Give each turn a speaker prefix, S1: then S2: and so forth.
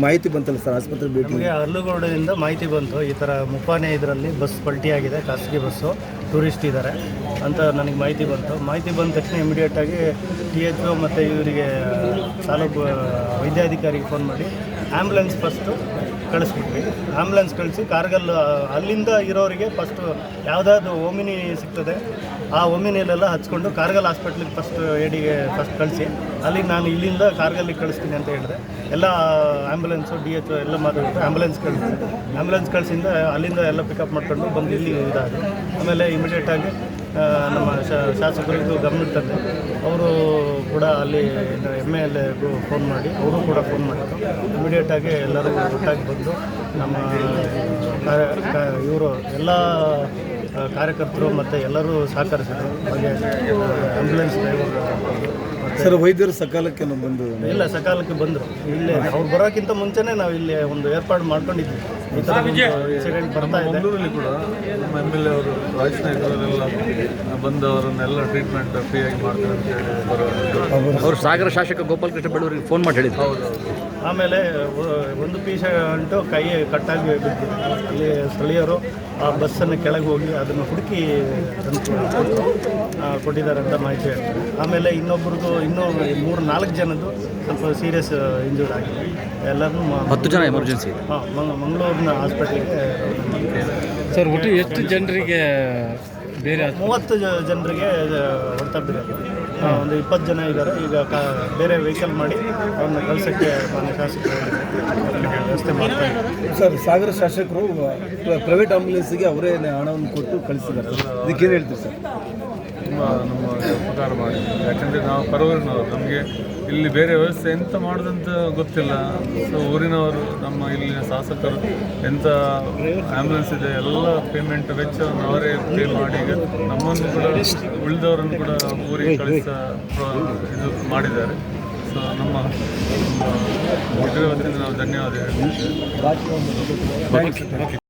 S1: ಮಾಹಿತಿ ಬಂತಲ್ಲ ಸರ್? ಆಸ್ಪತ್ರೆ ಭೇಟಿ?
S2: ನಮಗೆ ಮಾಹಿತಿ ಬಂತು. ಈ ಥರ ಮುಪ್ಪಾನೆ ಇದರಲ್ಲಿ ಬಸ್ ಪಲ್ಟಿಯಾಗಿದೆ ಖಾಸಗಿ ಬಸ್ಸು. ಟೂರಿಸ್ಟ್ ಇದ್ದಾರೆ ಅಂತ ನನಗೆ ಮಾಹಿತಿ ಬಂತು. ಮಾಹಿತಿ ಬಂದ ತಕ್ಷಣ ಇಮಿಡಿಯೇಟಾಗಿ ಟಿ ಎಚ್ ಒ ಮತ್ತು ಇವರಿಗೆ ತಾಲೂಕು ವೈದ್ಯಾಧಿಕಾರಿಗೆ ಫೋನ್ ಮಾಡಿ. ಆ್ಯಂಬುಲೆನ್ಸ್ ಫಸ್ಟು ಕಳಿಸ್ಬಿಟ್ವಿ. ಆ್ಯಂಬುಲೆನ್ಸ್ ಕಳಿಸಿ ಕಾರ್ಗಲ್ ಅಲ್ಲಿಂದ ಇರೋರಿಗೆ ಫಸ್ಟು ಯಾವುದಾದ್ರು ಓಮಿನಿ ಸಿಗ್ತದೆ, ಆ ಓಮಿನಿಯಲ್ಲೆಲ್ಲ ಹಚ್ಕೊಂಡು ಕಾರ್ಗಲ್ ಹಾಸ್ಪಿಟ್ಲಿಗೆ ಫಸ್ಟ್ ಏಡಿಗೆ ಫಸ್ಟ್ ಕಳಿಸಿ. ಅಲ್ಲಿಗೆ ನಾನು ಇಲ್ಲಿಂದ ಕಾರ್ಗಲ್ಲಿಗೆ ಕಳಿಸ್ತೀನಿ ಅಂತ ಹೇಳಿದೆ. ಎಲ್ಲ ಆ್ಯಂಬುಲೆನ್ಸು ಡಿ ಎಚ್ ಎಲ್ಲ ಮಾತಾಡ್ಬಿಟ್ಟು ಆ್ಯಂಬುಲೆನ್ಸ್ ಕಳಿಸಿ. ಆ್ಯಂಬುಲೆನ್ಸ್ ಕಳಿಸಿಂದ ಅಲ್ಲಿಂದ ಎಲ್ಲ ಪಿಕಪ್ ಮಾಡ್ಕೊಂಡು ಬಂದು ಇಲ್ಲಿ ಇದಾದರು. ಆಮೇಲೆ ಇಮಿಡಿಯೇಟಾಗಿ ನಮ್ಮ ಶಾಸಕರಿಗೂ ಗಮನ ತಂದೆ ಅವರು ಕೂಡ ಅಲ್ಲಿ ಎಂ ಎಲ್ ಎಗೂ ಫೋನ್ ಮಾಡಿ ಅವರು ಕೂಡ ಫೋನ್ ಮಾಡಿದ್ರು. ಇಮಿಡಿಯೇಟಾಗಿ ಎಲ್ಲರೂ ಒಟ್ಟಾಗಿ ಬಂದು ನಮ್ಮ ಇವರು ಎಲ್ಲ ಕಾರ್ಯಕರ್ತರು ಮತ್ತು ಎಲ್ಲರೂ ಸಹಕರಿಸಿದರು. ಹಾಗೆ ಆ್ಯಂಬುಲೆನ್ಸ್ ಡ್ರೈವರ್
S1: ಸರ್ ವೈದ್ಯರು ಸಕಾಲಕ್ಕೆ ನಾವು ಬಂದು
S2: ಇಲ್ಲ ಸಕಾಲಕ್ಕೆ ಬಂದರು. ಇಲ್ಲೇ ಅವ್ರು ಬರೋಕ್ಕಿಂತ ಮುಂಚೆನೇ ನಾವು ಇಲ್ಲಿ ಒಂದು ಏರ್ಪಾಡು ಮಾಡ್ಕೊಂಡಿದ್ವಿ
S3: ಮಂಗಳೂರಲ್ಲಿ ಕೂಡ ನಮ್ಮ ಎಂ ಎಲ್ ಎ ಅವರು ರಾಜ್ ನಾಯ್ಕರೆಲ್ಲ ಬಂದು ಅವರನ್ನೆಲ್ಲ ಟ್ರೀಟ್ಮೆಂಟ್ ಫ್ರೀಯಾಗಿ ಮಾಡ್ತಾರೆ ಅಂತ ಹೇಳಿ
S4: ಅವರು ಸಾಗರ ಶಾಸಕ ಗೋಪಾಲಕೃಷ್ಣ ಬೆಳ್ಳೂರಿಗೆ ಫೋನ್ ಮಾಡಿ ಹೇಳಿದ್ರು.
S2: ಆಮೇಲೆ ಒಂದು ಪೀಸ ಅಂಟು ಕೈ ಕಟ್ಟಾಗಿ ಬಿದ್ದು ಅಲ್ಲಿ ಸ್ಥಳೀಯರು ಆ ಬಸ್ಸನ್ನು ಕೆಳಗೆ ಹೋಗಿ ಅದನ್ನು ಹುಡುಕಿ ತಂದು ಕೊಟ್ಟಿದ್ದಾರೆ ಅಂತ ಮಾಹಿತಿ ಹೇಳ್ತಾರೆ. ಆಮೇಲೆ ಇನ್ನೊಬ್ರದ್ದು ಇನ್ನೂ ಮೂರು ನಾಲ್ಕು ಜನದ್ದು ಸ್ವಲ್ಪ ಸೀರಿಯಸ್ ಇಂಜೂರ್ಡ್ ಆಗಿದೆ ಎಲ್ಲರೂ ಮ-
S4: ಹತ್ತು ಜನ ಎಮರ್ಜೆನ್ಸಿ
S2: ಹಾಂ ಮಂಗ- ಮಂಗಳೂರಿನ ಹಾಸ್ಪಿಟ್ಲಿಗೆ
S5: ಸರ್ ಒಟ್ಟು ಎಷ್ಟು ಜನರಿಗೆ ಬೇರೆ
S2: ಮೂವತ್ತು ಜ- ಜನರಿಗೆ ಹೊಡೆತ ಬಿದ್ದಿದೆ ಆ, ಒಂದು ಇಪ್ಪತ್ತು ಜನ ಇದ್ದಾರೆ. ಈಗ ಕ ಬೇರೆ ವೆಹಿಕಲ್ ಮಾಡಿ ಅವ್ರನ್ನ ಕಳ್ಸೋಕ್ಕೆ ಮಾನ್ಯ ಶಾಸಕರು ವ್ಯವಸ್ಥೆ ಮಾಡ್ತಾ
S1: ಸರ್ ಸಾಗರ ಶಾಸಕರು ಪ್ರೈವೇಟ್ ಆಂಬುಲೆನ್ಸ್ಗೆ ಅವರೇ ಹಣವನ್ನು ಕೊಟ್ಟು ಕಳಿಸಿದ್ದಾರೆ. ಇದಕ್ಕೇನು ಹೇಳ್ತೀವಿ ಸರ್?
S3: ತುಂಬ ನಮ್ಮ ಉಪಕಾರ ಮಾಡಿ ಯಾಕಂದರೆ ನಾವು ಪರವೂರಿನವರು ನಮಗೆ ಇಲ್ಲಿ ಬೇರೆ ವ್ಯವಸ್ಥೆ ಎಂತ ಮಾಡೋದಂತ ಗೊತ್ತಿಲ್ಲ. ಸೊ ಊರಿನವರು, ನಮ್ಮ ಇಲ್ಲಿನ ಶಾಸಕರು ಎಂಥ ಆ್ಯಂಬುಲೆನ್ಸ್ ಇದೆ, ಎಲ್ಲ ಪೇಮೆಂಟ್ ವೆಚ್ಚವನ್ನು ಅವರೇ ಪೇ ಮಾಡಿ, ಈಗ ನಮ್ಮನ್ನು ಕೂಡ ಉಳಿದವರನ್ನು ಕೂಡ ಊರಿಗೆ ಕಳಿಸ ಇದು ಮಾಡಿದ್ದಾರೆ. ಸೊ ನಮ್ಮ ಇದರ ವತಿಯಿಂದ ನಾವು ಧನ್ಯವಾದ